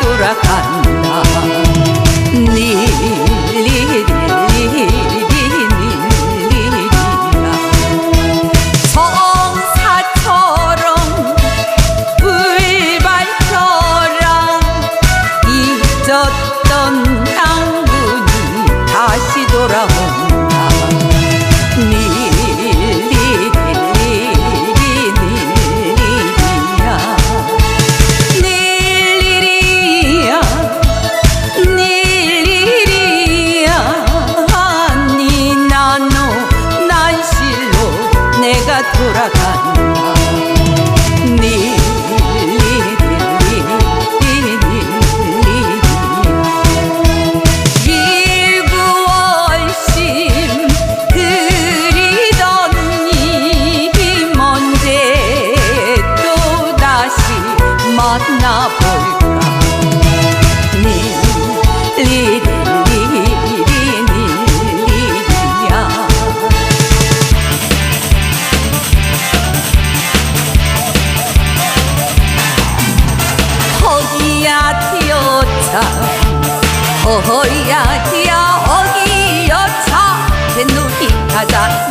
돌아간다. 닐리리리리리리라 성사처럼 불 밝혀라 잊었던 만나볼까 닐리릴리릴리야 허기야 티어차 어허야 티야 허기여차. 뱃놀이 가자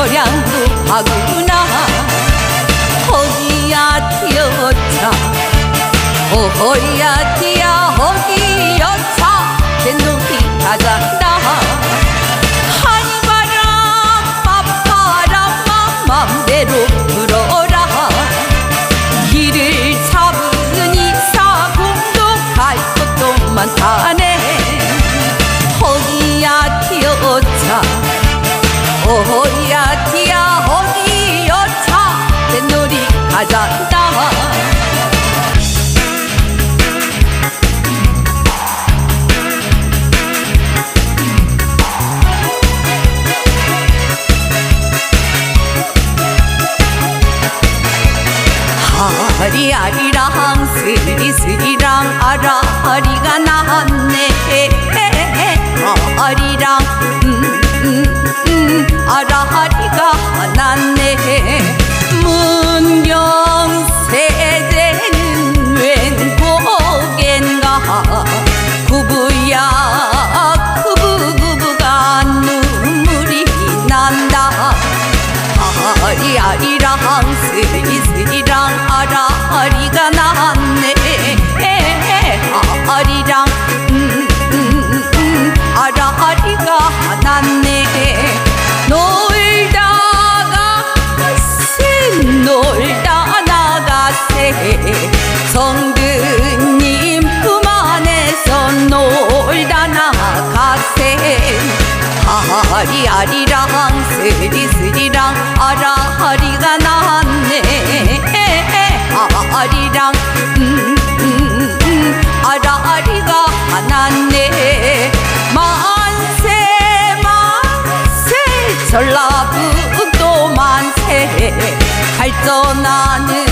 저량도 하구나. 허기야 티어차 어허야 티야 아리아리랑 스리스리랑 아라리가 나 아리 아리랑 스리스리랑 아라리가 났네. 아리랑 음, 음, 음, 아라리가 났네. 만세 만세 전라북도 만세. 발전하는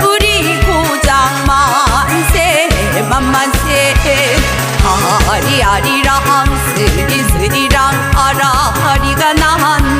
우리 고장 만세 만만세. 아리아리랑 스리 스리랑 아